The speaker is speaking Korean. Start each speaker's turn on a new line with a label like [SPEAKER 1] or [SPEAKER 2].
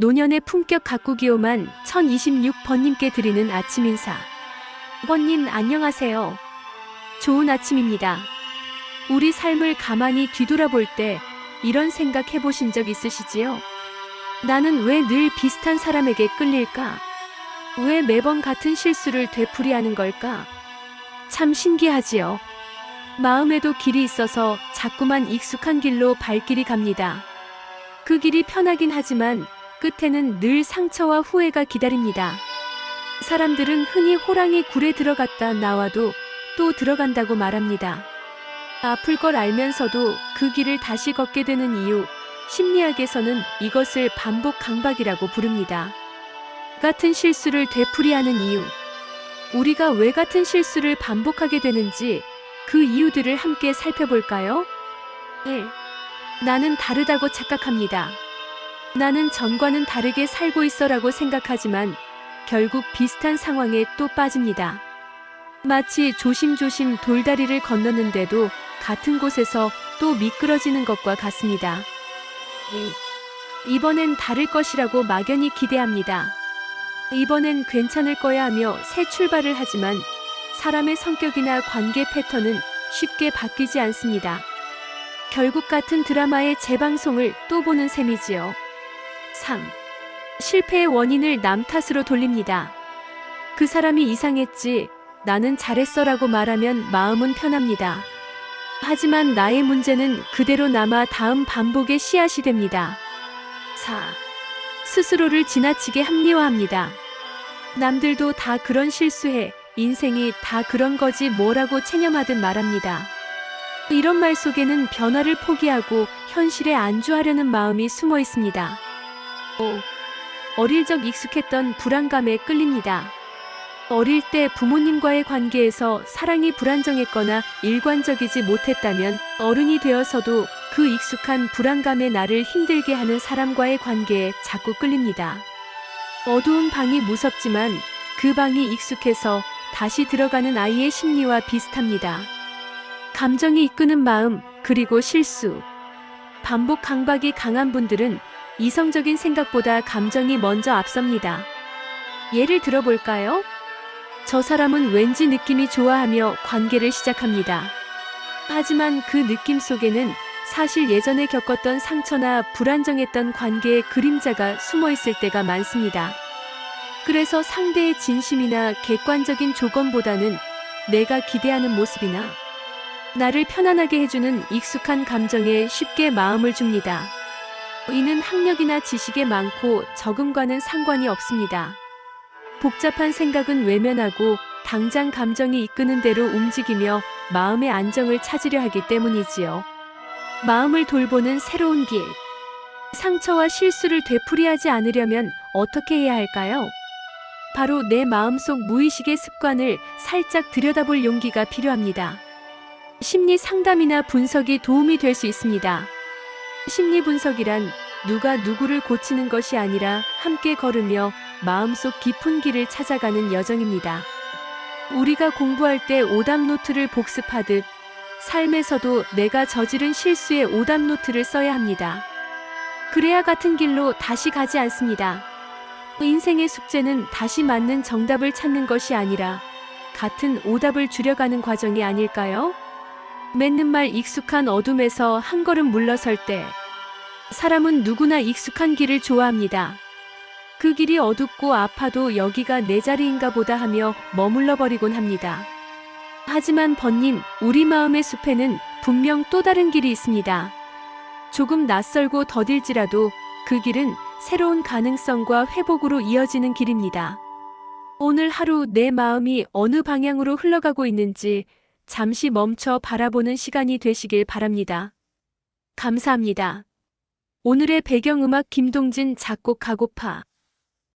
[SPEAKER 1] 노년의 품격 가꾸기요만 1026번님께 드리는 아침 인사. 번님 안녕하세요. 좋은 아침입니다. 우리 삶을 가만히 뒤돌아볼 때 이런 생각 해보신 적 있으시지요? 나는 왜 늘 비슷한 사람에게 끌릴까? 왜 매번 같은 실수를 되풀이하는 걸까? 참 신기하지요. 마음에도 길이 있어서 자꾸만 익숙한 길로 발길이 갑니다. 그 길이 편하긴 하지만 끝에는 늘 상처와 후회가 기다립니다. 사람들은 흔히 호랑이 굴에 들어갔다 나와도 또 들어간다고 말합니다. 아플 걸 알면서도 그 길을 다시 걷게 되는 이유, 심리학에서는 이것을 반복 강박이라고 부릅니다. 같은 실수를 되풀이하는 이유. 우리가 왜 같은 실수를 반복하게 되는지 그 이유들을 함께 살펴볼까요? 1. 나는 다르다고 착각합니다. 나는 전과는 다르게 살고 있어라고 생각하지만 결국 비슷한 상황에 또 빠집니다. 마치 조심조심 돌다리를 건넜는데도 같은 곳에서 또 미끄러지는 것과 같습니다. 2. 이번엔 다를 것이라고 막연히 기대합니다. 이번엔 괜찮을 거야 하며 새 출발을 하지만 사람의 성격이나 관계 패턴은 쉽게 바뀌지 않습니다. 결국 같은 드라마의 재방송을 또 보는 셈이지요. 3. 실패의 원인을 남 탓으로 돌립니다. 그 사람이 이상했지, 나는 잘했어 라고 말하면 마음은 편합니다. 하지만 나의 문제는 그대로 남아 다음 반복의 씨앗이 됩니다. 4. 스스로를 지나치게 합리화합니다. 남들도 다 그런 실수해. 인생이 다 그런 거지 뭐라고 체념하듯 말합니다. 이런 말 속에는 변화를 포기하고 현실에 안주하려는 마음이 숨어 있습니다. 5. 어릴 적 익숙했던 불안감에 끌립니다. 어릴 때 부모님과의 관계에서 사랑이 불안정했거나 일관적이지 못했다면 어른이 되어서도 그 익숙한 불안감에 나를 힘들게 하는 사람과의 관계에 자꾸 끌립니다. 어두운 방이 무섭지만 그 방이 익숙해서 다시 들어가는 아이의 심리와 비슷합니다. 감정이 이끄는 마음, 그리고 실수. 반복 강박이 강한 분들은 이성적인 생각보다 감정이 먼저 앞섭니다. 예를 들어볼까요? 저 사람은 왠지 느낌이 좋아하며 관계를 시작합니다. 하지만 그 느낌 속에는 사실 예전에 겪었던 상처나 불안정했던 관계의 그림자가 숨어 있을 때가 많습니다. 그래서 상대의 진심이나 객관적인 조건보다는 내가 기대하는 모습이나 나를 편안하게 해주는 익숙한 감정에 쉽게 마음을 줍니다. 이는 학력이나 지식에 많고 적응과는 상관이 없습니다. 복잡한 생각은 외면하고 당장 감정이 이끄는 대로 움직이며 마음의 안정을 찾으려 하기 때문이지요. 마음을 돌보는 새로운 길. 상처와 실수를 되풀이하지 않으려면 어떻게 해야 할까요? 바로 내 마음속 무의식의 습관을 살짝 들여다볼 용기가 필요합니다. 심리 상담이나 분석이 도움이 될 수 있습니다. 심리 분석이란 누가 누구를 고치는 것이 아니라 함께 걸으며 마음속 깊은 길을 찾아가는 여정입니다. 우리가 공부할 때 오답 노트를 복습하듯 삶에서도 내가 저지른 실수의 오답 노트를 써야 합니다. 그래야 같은 길로 다시 가지 않습니다. 인생의 숙제는 다시 맞는 정답을 찾는 것이 아니라 같은 오답을 줄여가는 과정이 아닐까요? 맺는 말 익숙한 어둠에서 한 걸음 물러설 때 사람은 누구나 익숙한 길을 좋아합니다. 그 길이 어둡고 아파도 여기가 내 자리인가 보다 하며 머물러 버리곤 합니다. 하지만 번님, 우리 마음의 숲에는 분명 또 다른 길이 있습니다. 조금 낯설고 더딜지라도 그 길은 새로운 가능성과 회복으로 이어지는 길입니다. 오늘 하루 내 마음이 어느 방향으로 흘러가고 있는지 잠시 멈춰 바라보는 시간이 되시길 바랍니다. 감사합니다. 오늘의 배경음악 김동진 작곡 가고파